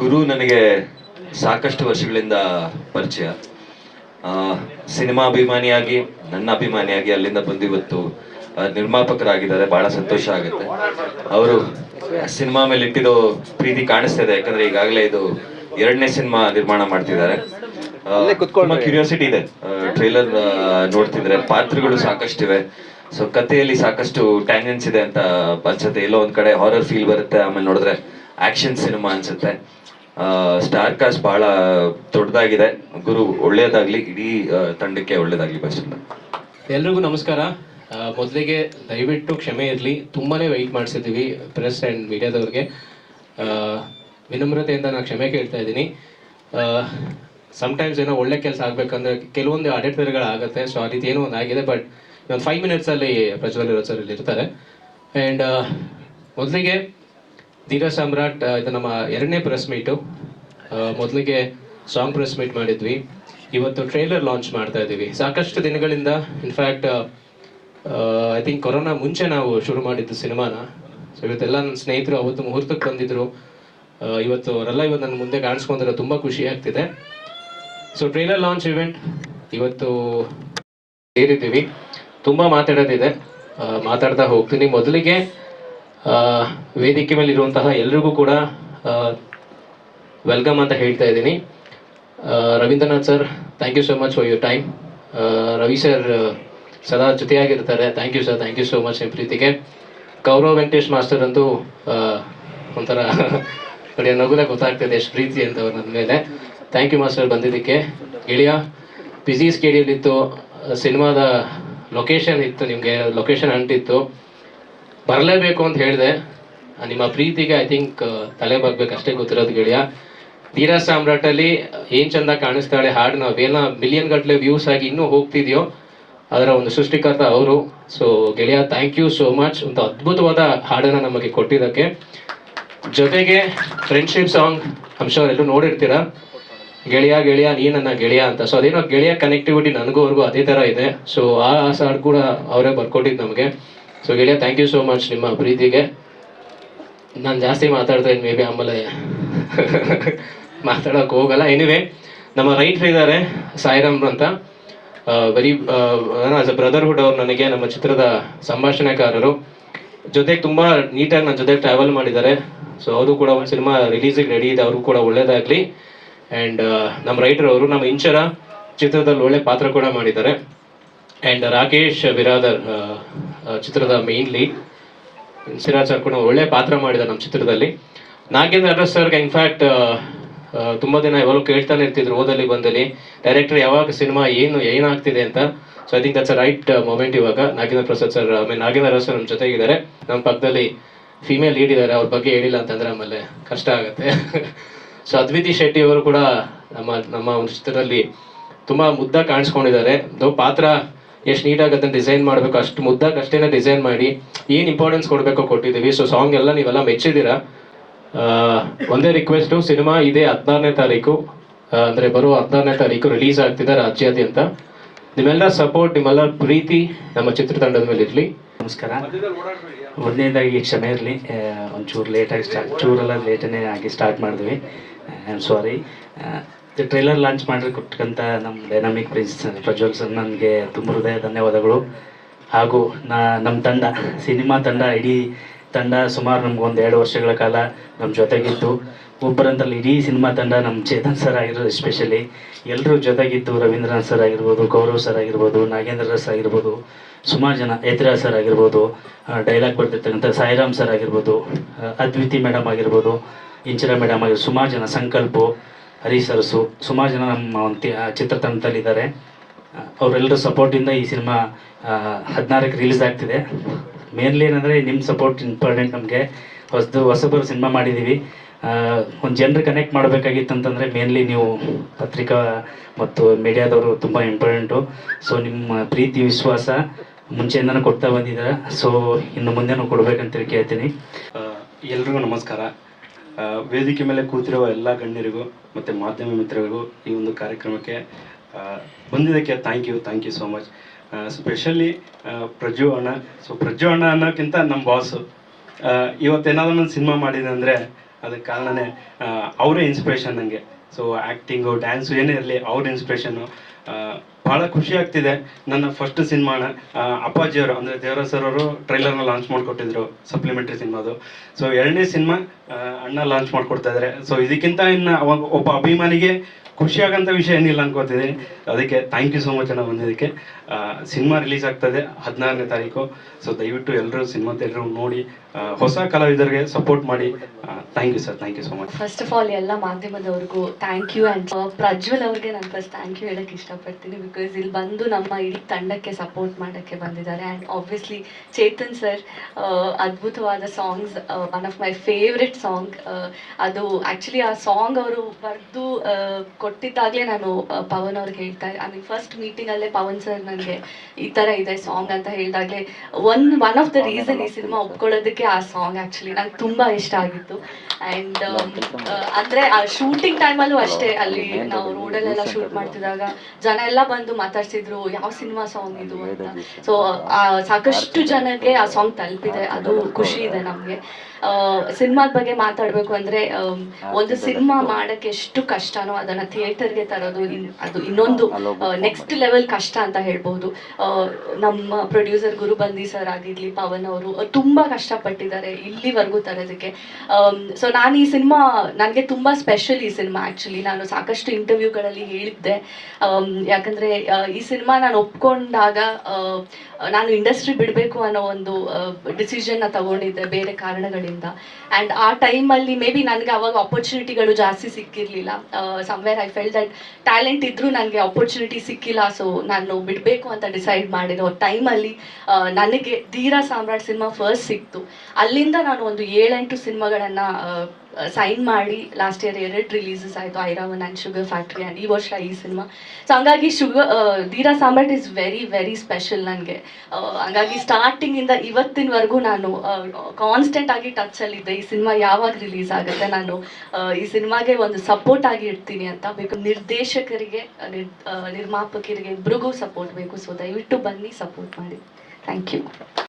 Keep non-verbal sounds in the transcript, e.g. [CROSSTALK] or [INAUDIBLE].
ಗುರು ನನಗೆ ಸಾಕಷ್ಟು ವರ್ಷಗಳಿಂದ ಪರಿಚಯ. ಸಿನಿಮಾ ಅಭಿಮಾನಿಯಾಗಿ ನನ್ನ ಅಭಿಮಾನಿಯಾಗಿ ಅಲ್ಲಿಂದ ಬಂದು ಇವತ್ತು ನಿರ್ಮಾಪಕರಾಗಿದ್ದಾರೆ. ಬಹಳ ಸಂತೋಷ ಆಗುತ್ತೆ. ಅವರು ಸಿನಿಮಾ ಮೇಲೆ ಇಟ್ಟಿರೋ ಪ್ರೀತಿ ಕಾಣಿಸ್ತಾ ಇದೆ ಯಾಕಂದ್ರೆ ಈಗಾಗಲೇ ಇದು ಎರಡನೇ ಸಿನಿಮಾ ನಿರ್ಮಾಣ ಮಾಡ್ತಿದ್ದಾರೆ. ಕ್ಯೂರಿಯಾಸಿಟಿ ಇದೆ. ಟ್ರೈಲರ್ ನೋಡ್ತಿದ್ರೆ. ಪಾತ್ರಗಳು ಸಾಕಷ್ಟಿವೆ. ಸೊ ಕಥೆಯಲ್ಲಿ ಸಾಕಷ್ಟು ಟ್ಯಾಂಜೆನ್ಸ್ ಇದೆ ಅಂತ ಅನ್ಸುತ್ತೆ. ಎಲ್ಲೋ ಒಂದ್ ಕಡೆ ಹಾರರ್ ಫೀಲ್ ಬರುತ್ತೆ. ಆಮೇಲೆ ನೋಡಿದ್ರೆ ಆಕ್ಷನ್ ಸಿನಿಮಾ ಅನ್ಸುತ್ತೆ. ಸ್ಟಾರ್ ಕಾಸ್ಟ್ ಬಹಳ ದೊಡ್ಡದಾಗಿದೆ. ಗುರು ಒಳ್ಳೇದಾಗ್ಲಿ ಇಡೀ ತಂಡಕ್ಕೆ ಒಳ್ಳೇದಾಗ್ಲಿ ಬಯಸಿಲ್ಲ ಎಲ್ರಿಗೂ ನಮಸ್ಕಾರ. ಮೊದಲಿಗೆ ದಯವಿಟ್ಟು ಕ್ಷಮೆ ಇರಲಿ. ತುಂಬಾನೇ ವೆಯ್ಟ್ ಮಾಡಿಸಿದ್ದೀವಿ ಪ್ರೆಸ್ ಆ್ಯಂಡ್ ಮೀಡಿಯಾದವ್ರಿಗೆ ವಿನಮ್ರತೆಯಿಂದ ನಾನು ಕ್ಷಮೆ ಕೇಳ್ತಾ ಇದ್ದೀನಿ. ಸಮ್ಟೈಮ್ಸ್ ಏನೋ ಒಳ್ಳೆ ಕೆಲಸ ಆಗಬೇಕಂದ್ರೆ ಕೆಲವೊಂದು ಅಡೆತಡೆಗಳಾಗುತ್ತೆ ಸೊ ಆ ರೀತಿ ಏನೋ ಒಂದು ಆಗಿದೆ ಬಟ್ ಒಂದು ಫೈವ್ ಮಿನಿಟ್ಸಲ್ಲಿ ಪ್ರಜ್ವಲ್ ಇರೋ ಸರ್ ಇಲ್ಲಿ ಇರ್ತಾರೆ ಆ್ಯಂಡ್ ಮೊದಲಿಗೆ ಧೀರ ಸಾಮ್ರಾಟ್ ಇದು ನಮ್ಮ ಎರಡನೇ ಪ್ರೆಸ್ ಮೀಟು ಮೊದಲಿಗೆ ಸಾಂಗ್ ಪ್ರೆಸ್ ಮೀಟ್ ಮಾಡಿದ್ವಿ. ಇವತ್ತು ಟ್ರೈಲರ್ ಲಾಂಚ್ ಮಾಡ್ತಾ ಇದ್ದೀವಿ ಸಾಕಷ್ಟು ದಿನಗಳಿಂದ ಇನ್ಫ್ಯಾಕ್ಟ್ ಐ ಥಿಂಕ್ ಕೊರೋನಾ ಮುಂಚೆ ನಾವು ಶುರು ಮಾಡಿದ್ದು ಸಿನಿಮಾನ. ಸೊ ಇವತ್ತೆಲ್ಲ ನನ್ನ ಸ್ನೇಹಿತರು ಅವತ್ತು ಮುಹೂರ್ತಕ್ಕೆ ಬಂದಿದ್ರು. ಇವತ್ತು ಅವರೆಲ್ಲ ಇವತ್ತು ನನ್ನ ಮುಂದೆ ಕಾಣಿಸ್ಕೊಂಡ್ರೆ ತುಂಬ ಖುಷಿ ಆಗ್ತಿದೆ. ಸೊ ಟ್ರೈಲರ್ ಲಾಂಚ್ ಇವೆಂಟ್ ಇವತ್ತು ಸೇರಿದ್ದೀವಿ. ತುಂಬ ಮಾತಾಡೋದಿದೆ. ಮಾತಾಡ್ತಾ ಹೋಗ್ತೀನಿ. ಮೊದಲಿಗೆ ವೇದಿಕೆ ಮೇಲೆ ಇರುವಂತಹ ಎಲ್ರಿಗೂ ಕೂಡ ವೆಲ್ಕಮ್ ಅಂತ ಹೇಳ್ತಾ ಇದ್ದೀನಿ. Ravindranath sir thank you so much for your time Ravi sir ಸದಾ ಜೊತೆಯಾಗಿರ್ತಾರೆ thank you sir thank you so much ನಿಮ್ಮ ಪ್ರೀತಿಗೆ. ಗೌರವ್ ವೆಂಕಟೇಶ್ ಮಾಸ್ಟರ್ ಅಂತೂ ಒಂಥರ [LAUGHS] ನೋಡಿ ನಗುಲೆ ಗೊತ್ತಾಗ್ತದೆ ಎಷ್ಟು ಪ್ರೀತಿ ಅಂತ ನನ್ನ ಮೇಲೆ. ಥ್ಯಾಂಕ್ ಯು ಮಾಸ್ಟರ್ ಬಂದಿದ್ದಕ್ಕೆ. ಗೆಳೆಯ ಬಿಸಿ ಸ್ಕೇಡಿಯಲ್ಲಿತ್ತು ಸಿನಿಮಾದ ಲೊಕೇಶನ್ ಇತ್ತು ನಿಮಗೆ ಲೊಕೇಶನ್ ಅಂಟಿತ್ತು ಬರಲೇಬೇಕು ಅಂತ ಹೇಳಿದೆ. ನಿಮ್ಮ ಪ್ರೀತಿಗೆ ಐ ಥಿಂಕ್ ತಲೆ ಬರ್ಬೇಕು ಅಷ್ಟೇ ಗೊತ್ತಿರೋದು ಗೆಳೆಯ. ತೀರಾ ಸಾಮ್ರಾಟಲ್ಲಿ ಏನ್ ಚಂದ ಕಾಣಿಸ್ತಾಳೆ, ಹಾಡು ನಾವೇನ ಮಿಲಿಯನ್ ಗಟ್ಟಲೆ ವ್ಯೂಸ್ ಆಗಿ ಇನ್ನೂ ಹೋಗ್ತಿದ್ಯೋ, ಅದರ ಒಂದು ಸೃಷ್ಟಿಕರ್ತ ಅವರು. ಸೊ ಗೆಳೆಯ ಥ್ಯಾಂಕ್ ಯು ಸೋ ಮಚ್ ಒಂದು ಅದ್ಭುತವಾದ ಹಾಡನ್ನ ನಮಗೆ ಕೊಟ್ಟಿದ್ದಕ್ಕೆ. ಜೊತೆಗೆ ಫ್ರೆಂಡ್ಶಿಪ್ ಸಾಂಗ್ ಅಂಶ ಎಲ್ಲರೂ ನೋಡಿರ್ತೀರಾ. ಗೆಳೆಯ ಗೆಳೆಯ, ನೀ ನನ್ನ ಗೆಳೆಯ ಅಂತ. ಸೊ ಅದೇನೋ ಗೆಳೆಯ ಕನೆಕ್ಟಿವಿಟಿ ನನಗೂ ಅವ್ರಿಗೂ ಅದೇ ಥರ ಇದೆ. ಸೊ ಆ ಹಾಡು ಕೂಡ ಅವರೇ ಬರ್ಕೊಟ್ಟಿದ್ದು ನಮಗೆ. ಸೊ ಗೆಳೆಯ ಥ್ಯಾಂಕ್ ಯು ಸೋ ಮಚ್ ನಿಮ್ಮ ಪ್ರೀತಿಗೆ. ನಾನು ಜಾಸ್ತಿ ಮಾತಾಡ್ತಾ ಮೇ ಬಿ ಆಮೇಲೆ [LAUGHS] ಮಾತಾಡೋಕೆ ಹೋಗಲ್ಲ. ಎನಿವೆ ನಮ್ಮ ರೈಟ್ರ್ ಇದ್ದಾರೆ, ಸಾಯಿರಾಮ್ ಅಂತ. ವೆರಿ ಆಸ್ ಅ ಬ್ರದರ್ಹುಡ್ ಅವ್ರು ನನಗೆ, ನಮ್ಮ ಚಿತ್ರದ ಸಂಭಾಷಣೆಕಾರರು ಜೊತೆಗೆ ತುಂಬ ನೀಟಾಗಿ ನನ್ನ ಜೊತೆಗೆ ಟ್ರಾವೆಲ್ ಮಾಡಿದ್ದಾರೆ. ಸೊ ಅವರು ಕೂಡ ಒಂದು ಸಿನಿಮಾ ರಿಲೀಸಿಗೆ ರೆಡಿ ಇದೆ ಅವರು ಕೂಡ ಒಳ್ಳೇದಾಗಲಿ. ಆ್ಯಂಡ್ ನಮ್ಮ ರೈಟರ್ ಅವರು, ನಮ್ಮ ಇಂಚರ ಚಿತ್ರದಲ್ಲಿ ಒಳ್ಳೆ ಪಾತ್ರ ಕೂಡ ಮಾಡಿದ್ದಾರೆ. ಆ್ಯಂಡ್ ರಾಕೇಶ್ ಬಿರಾದರ್ ಚಿತ್ರದ ಮೇನ್ ಲೀಡ್ ಸಿರಾಜ್ ಸರ್ ಕೂಡ ಒಳ್ಳೆ ಪಾತ್ರ ಮಾಡಿದ ನಮ್ಮ ಚಿತ್ರದಲ್ಲಿ. ನಾಗೇಂದ್ರ ಅಡ್ರಸ್ ಸರ್ಗೆ ಇನ್ಫ್ಯಾಕ್ಟ್ ತುಂಬ ದಿನ ಯಾವಾಗಲೂ ಕೇಳ್ತಾನೆ ಇರ್ತಿದ್ರು, ಓದಲ್ಲಿ ಬಂದಲ್ಲಿ. ಡೈರೆಕ್ಟರ್ ಯಾವಾಗ ಸಿನಿಮಾ ಏನು, ಏನಾಗ್ತಿದೆ ಅಂತ. So I think that's a right moment ಇವಾಗ. ನಾಗೇಂದ್ರ ಪ್ರಸಾದ್ ಸರ್ ಆಮೇಲೆ ನಾಗೇಂದ್ರ ಅಡ್ರಸ್ ಸರ್ ನಮ್ಮ ಜೊತೆಗಿದ್ದಾರೆ. ನಮ್ಮ ಪಕ್ಕದಲ್ಲಿ ಫೀಮೇಲ್ ಲೀಡ್ ಇದ್ದಾರೆ, ಅವ್ರ ಬಗ್ಗೆ ಹೇಳಿಲ್ಲ ಅಂತಂದ್ರೆ ಆಮೇಲೆ ಕಷ್ಟ ಆಗುತ್ತೆ. ಸೊ [LAUGHS] ಅದ್ವಿತಿ ಶೆಟ್ಟಿ ಅವರು ಕೂಡ ನಮ್ಮ ನಮ್ಮ ಒಂದು ಚಿತ್ರದಲ್ಲಿ ತುಂಬ ಮುದ್ದ ಕಾಣಿಸ್ಕೊಂಡಿದ್ದಾರೆ. ಪಾತ್ರ ಎಷ್ಟು ನೀಟಾಗಿ ಅದನ್ನ ಡಿಸೈನ್ ಮಾಡಬೇಕು, ಅಷ್ಟು ಮುದ್ದಾಗಿ ಅಷ್ಟೇನೆ ಡಿಸೈನ್ ಮಾಡಿ, ಏನು ಇಂಪಾರ್ಟೆನ್ಸ್ ಕೊಡಬೇಕು ಕೊಟ್ಟಿದ್ದೀವಿ. ಸೊ ಸಾಂಗ್ ಎಲ್ಲ ನೀವೆಲ್ಲ ಮೆಚ್ಚಿದ್ದೀರಾ? ಒಂದೇ ರಿಕ್ವೆಸ್ಟು ಸಿನಿಮಾ ಇದೆ ಹದಿನಾರನೇ ತಾರೀಕು. ಅಂದರೆ ಬರುವ ಹದಿನಾರನೇ ತಾರೀಕು ರಿಲೀಸ್ ಆಗ್ತಿದೆ ರಾಜ್ಯಾದ್ಯಂತ. ನಿಮ್ಮೆಲ್ಲರ ಸಪೋರ್ಟ್ ನಿಮ್ಮೆಲ್ಲ ಪ್ರೀತಿ ನಮ್ಮ ಚಿತ್ರತಂಡದ ಮೇಲೆ ಇರಲಿ. ನಮಸ್ಕಾರ. ಮೊದಲನೇದಾಗಿ ಕ್ಷಮೆ ಇರಲಿ. ಒಂಚೂರು ಲೇಟಾಗಿ ಸ್ಟಾರ್ಟ್ ಚೂರೆಲ್ಲ ಲೇಟನೇ ಆಗಿ ಸ್ಟಾರ್ಟ್ ಮಾಡಿದ್ವಿ. I am sorry trailer launch ಮಾಡಿ ಕೊಟ್ಟಂತ ನಮ್ಮ ಡೈನಾಮಿಕ್ ಪ್ರಿನ್ಸ್ ಪ್ರಜ್ವಲ್ ಸರ್ ನನಗೆ ತುಂಬ ಹೃದಯ ಧನ್ಯವಾದಗಳು. ಹಾಗೂ ನಾ ನಮ್ಮ ತಂಡ, ಸಿನಿಮಾ ತಂಡ, ಇಡೀ ತಂಡ ಸುಮಾರು ನಮ್ಗೆ ಒಂದು ಎರಡು ವರ್ಷಗಳ ಕಾಲ ನಮ್ಮ ಜೊತೆಗಿತ್ತು. ಒಬ್ಬರಂತಲ್ಲಿ ಇಡೀ ಸಿನಿಮಾ ತಂಡ ನಮ್ಮ ಚೇತನ್ ಸರ್ ಆಗಿರೋದು ಎಸ್ಪೆಷಲಿ ಎಲ್ಲರೂ ಜೊತೆಗಿತ್ತು ರವೀಂದ್ರನಾಥ್ ಸರ್ ಆಗಿರ್ಬೋದು, ಗೌರವ್ ಸರ್ ಆಗಿರ್ಬೋದು, ನಾಗೇಂದ್ರ ರಸ್ ಆಗಿರ್ಬೋದು, ಸುಮಾರು ಜನ ಯತಿರಾಜ್ ಸರ್ ಆಗಿರ್ಬೋದು ಡೈಲಾಗ್ ಬರ್ತಿರ್ತಕ್ಕಂಥ ಸಾಯಿರಾಮ್ ಸರ್ ಆಗಿರ್ಬೋದು ಅದ್ವಿತಿ ಮೇಡಮ್ ಆಗಿರ್ಬೋದು, ಇಂಚರ ಮೇಡಮ್ ಆಗಿರ್ಬೋದು, ಸುಮಾರು ಜನ, ಸಂಕಲ್ಪು ಹರಿ ಸರ್ಸು ಸುಮಾರು ಜನ ನಮ್ಮ ಒಂದು ಚಿತ್ರತಂಡದಲ್ಲಿದ್ದಾರೆ ಅವರೆಲ್ಲರೂ ಸಪೋರ್ಟಿಂದ ಈ ಸಿನಿಮಾ ಹದಿನಾರಕ್ಕೆ ರಿಲೀಸ್ ಆಗ್ತಿದೆ. ಮೇನ್ಲಿ ಏನಂದರೆ ನಿಮ್ಮ ಸಪೋರ್ಟ್ ಇಂಪಾರ್ಟೆಂಟ್ ನಮಗೆ. ಹೊಸದು, ಹೊಸಬರು ಸಿನಿಮಾ ಮಾಡಿದ್ದೀವಿ ಒಂದು ಜನರು ಕನೆಕ್ಟ್ ಮಾಡಬೇಕಾಗಿತ್ತು ಅಂತಂದರೆ ಮೇನ್ಲಿ ನೀವು ಪತ್ರಿಕಾ ಮತ್ತು ಮೀಡಿಯಾದವರು ತುಂಬ ಇಂಪಾರ್ಟೆಂಟು ಸೊ ನಿಮ್ಮ ಪ್ರೀತಿ, ವಿಶ್ವಾಸ ಮುಂಚೆಯಿಂದನೂ ಕೊಡ್ತಾ ಬಂದಿದ್ದೀರಾ ಸೊ ಇನ್ನು ಮುಂದೆನೂ ಕೊಡಬೇಕಂತೇಳಿ ಕೇಳ್ತೀನಿ. ಎಲ್ರಿಗೂ ನಮಸ್ಕಾರ. ವೇದಿಕೆ ಮೇಲೆ ಕೂತಿರುವ ಎಲ್ಲ ಗಣ್ಯರಿಗೂ ಮತ್ತು ಮಾಧ್ಯಮ ಮಿತ್ರರಿಗೂ ಈ ಒಂದು ಕಾರ್ಯಕ್ರಮಕ್ಕೆ ಬಂದಿದ್ದಕ್ಕೆ thank you thank you so much specially Prajju ಅಣ್ಣ. ಸೊ ಪ್ರಜ್ಜು ಅಣ್ಣ ಅನ್ನೋಕ್ಕಿಂತ ನಮ್ಮ ಬಾಸು ಇವತ್ತೇನಾದ್ರು ನಾನು ಸಿನಿಮಾ ಮಾಡಿದೆ ಅಂದರೆ ಅದಕ್ಕೆ ಕಾರಣನೇ ಅವರೇ ಇನ್ಸ್ಪಿರೇಷನ್ ನನಗೆ ಸೊ ಆ್ಯಕ್ಟಿಂಗು ಡ್ಯಾನ್ಸು ಏನೇ ಇರಲಿ, ಅವ್ರ ಇನ್ಸ್ಪಿರೇಷನ್ನು ಭಾಳ ಖುಷಿ ಆಗ್ತಿದೆ. ನನ್ನ ಫಸ್ಟ್ ಸಿನಿಮಾನ ಅಪ್ಪಾಜಿಯವರು, ಅಂದರೆ ದೇವರ ಸರ್ ಅವರು ಟ್ರೈಲರ್ನ ಲಾಂಚ್ ಮಾಡಿಕೊಟ್ಟಿದ್ರು ಸಪ್ಲಿಮೆಂಟ್ರಿ ಸಿನಿಮಾದು ಸೊ ಎರಡನೇ ಸಿನಿಮಾ ಅಣ್ಣ ಲಾಂಚ್ ಮಾಡಿಕೊಡ್ತಾ ಇದ್ದಾರೆ ಸೊ ಇದಕ್ಕಿಂತ ಇನ್ನು ಒಬ್ಬ ಅಭಿಮಾನಿಗೆ ಖುಷಿಯಾಗಂಥ ವಿಷಯ ಏನಿಲ್ಲ ಅನ್ಕೋತಿದ್ದೀನಿ. ಅದಕ್ಕೆ ಥ್ಯಾಂಕ್ ಯು ಸೋ ಮಚ್ ಅಣ್ಣ ಬಂದಿದ್ದಕ್ಕೆ. ಸಿನಿಮಾ ರಿಲೀಸ್ ಆಗ್ತದೆ ಹದಿನಾರನೇ ತಾರೀಕು. ಸೊ ದಯವಿಟ್ಟು ಎಲ್ಲರೂ ಸಿನಿಮಾ ಥಿಯೇಟ್ರ್ ನೋಡಿ ಹೊಸ ಕಲಾವಿದರಿಗೆ ಸಪೋರ್ಟ್ ಮಾಡಿ thank you sir thank you so much first of all ಎಲ್ಲ ಮಾಧ್ಯಮದವ್ರಿಗೂ ಥ್ಯಾಂಕ್ ಯು ಆ್ಯಂಡ್ ಪ್ರಜ್ವಲ್ ಅವ್ರಿಗೆ ನಾನು ಫಸ್ಟ್ ಥ್ಯಾಂಕ್ ಯು ಹೇಳಕ್ಕೆ ಇಷ್ಟಪಡ್ತೀನಿ ಬಿಕಾಸ್ ಇಲ್ಲಿ ಬಂದು ನಮ್ಮ ಇಡೀ ತಂಡಕ್ಕೆ ಸಪೋರ್ಟ್ ಮಾಡೋಕ್ಕೆ ಬಂದಿದ್ದಾರೆ ಆ್ಯಂಡ್ ಆಬ್ವಿಯಸ್ಲಿ ಚೇತನ್ ಸರ್ ಅದ್ಭುತವಾದ songs one of my favourite song ಅದು ಆ್ಯಕ್ಚುಲಿ ಆ ಸಾಂಗ್ ಅವರು ಬರೆದು ಕೊಟ್ಟಿದ್ದಾಗಲೇ ನಾನು ಪವನ್ ಅವ್ರಿಗೆ ಹೇಳ್ತಾ ಐ ಮೀನ್ ಫಸ್ಟ್ ಮೀಟಿಂಗಲ್ಲೇ ಪವನ್ ಸರ್ ನನಗೆ ಈ ಥರ ಇದೆ ಸಾಂಗ್ ಅಂತ ಹೇಳಿದಾಗಲೇ one one of the reason ಈ ಸಿನಿಮಾ ಒಪ್ಕೊಳ್ಳೋದಕ್ಕೆ ಆ ಸಾಂಗ್ ಆಕ್ಚುಲಿ ನಂಗೆ ತುಂಬ ಇಷ್ಟ ಆಗಿತ್ತು. ಆ್ಯಂಡ್ ಅಂದರೆ ಆ ಶೂಟಿಂಗ್ ಟೈಮಲ್ಲೂ ಅಷ್ಟೇ ಅಲ್ಲಿ ನಾವು ರೋಡಲ್ಲೆಲ್ಲ ಶೂಟ್ ಮಾಡ್ತಿದ್ದಾಗ ಜನ ಎಲ್ಲ ಬಂದು ಮಾತಾಡ್ಸಿದ್ರು ಯಾವ ಸಿನಿಮಾ ಸಾಂಗ್ ಇದು? ಅಂತ. ಸೊ ಸಾಕಷ್ಟು ಜನಕ್ಕೆ ಆ ಸಾಂಗ್ ತಲುಪಿದೆ. ಅದು ಖುಷಿ ಇದೆ ನಮಗೆ. ಸಿನಿಮಾದ ಬಗ್ಗೆ ಮಾತಾಡಬೇಕು ಅಂದ್ರೆ ಒಂದು ಸಿನಿಮಾ ಮಾಡಕ್ಕೆ ಎಷ್ಟು ಕಷ್ಟನೋ ಅದನ್ನ ಥಿಯೇಟರ್ಗೆ ತರೋದು ಇನ್- ಅದು ಇನ್ನೊಂದು ನೆಕ್ಸ್ಟ್ ಲೆವೆಲ್ ಕಷ್ಟ ಅಂತ ಹೇಳ್ಬೋದು. ಆ, ನಮ್ಮ ಪ್ರೊಡ್ಯೂಸರ್ ಗುರುಬಂದಿ ಸರ್ ಆಗಿರ್ಲಿ ಪವನ್ ಅವರು ತುಂಬಾ ಕಷ್ಟಪಟ್ಟಿದ್ದಾರೆ ಇಲ್ಲಿವರೆಗೂ ತರೋದಕ್ಕೆ. ಸೊ ನಾನು ಈ ಸಿನಿಮಾ ನನಗೆ ತುಂಬಾ ಸ್ಪೆಷಲ್ ಈ ಸಿನಿಮಾ ಆ್ಯಕ್ಚುಲಿ ನಾನು ಸಾಕಷ್ಟು ಇಂಟರ್ವ್ಯೂಗಳಲ್ಲಿ ಹೇಳಿದ್ದೆ. ಯಾಕಂದ್ರೆ ಈ ಸಿನಿಮಾ ನಾನು ಒಪ್ಕೊಂಡಾಗ ನಾನು ಇಂಡಸ್ಟ್ರಿ ಬಿಡಬೇಕು ಅನ್ನೋ ಒಂದು ಡಿಸಿಷನ್ನ ತಗೊಂಡಿದ್ದೆ. ಬೇರೆ ಕಾರಣಗಳಿಂದ ಆ್ಯಂಡ್ ಆ ಟೈಮಲ್ಲಿ ಮೇ ಬಿ ನನಗೆ ಅವಾಗ ಆಪರ್ಚುನಿಟಿಗಳು ಜಾಸ್ತಿ ಸಿಕ್ಕಿರಲಿಲ್ಲ. Somewhere I felt that talent ಇದ್ದರೂ ನನಗೆ ಆಪರ್ಚುನಿಟಿ ಸಿಕ್ಕಿಲ್ಲ. ಸೊ ನಾನು ಬಿಡಬೇಕು ಅಂತ ಡಿಸೈಡ್ ಮಾಡಿರೋ ಟೈಮಲ್ಲಿ ನನಗೆ ಧೀರಾ ಸಾಮ್ರಾಟ್ ಸಿನಿಮಾ ಫಸ್ಟ್ ಸಿಕ್ತು. ಅಲ್ಲಿಂದ ನಾನು ಒಂದು ಏಳೆಂಟು ಸಿನಿಮಾಗಳನ್ನು ಸೈನ್ ಮಾಡಿ ಲಾಸ್ಟ್ ಇಯರ್ ಎರಡು ರಿಲೀಸಸ್ ಆಯಿತು. Airavan and sugar factory and ಈ ವರ್ಷ ಈ ಸಿನಿಮಾ ಸೊ ಹಂಗಾಗಿ sugar Dheera Samrat is very very special ನನಗೆ. ಹಂಗಾಗಿ ಸ್ಟಾರ್ಟಿಂಗಿಂದ ಇವತ್ತಿನವರೆಗೂ ನಾನು ಕಾನ್ಸ್ಟೆಂಟ್ ಆಗಿ ಟಚಲ್ಲಿದ್ದೆ ಈ ಸಿನಿಮಾ ಯಾವಾಗ ರಿಲೀಸ್ ಆಗುತ್ತೆ ನಾನು ಈ ಸಿನಿಮಾಗೆ ಒಂದು ಸಪೋರ್ಟ್ ಆಗಿ ಇರ್ತೀನಿ ಅಂತ ಬೇಕು. ನಿರ್ದೇಶಕರಿಗೆ ನಿರ್ಮಾಪಕರಿಗೆ ಇಬ್ರಿಗೂ ಸಪೋರ್ಟ್ ಬೇಕು. ಸೊ ದಯವಿಟ್ಟು ಬನ್ನಿ, ಸಪೋರ್ಟ್ ಮಾಡಿ. Thank you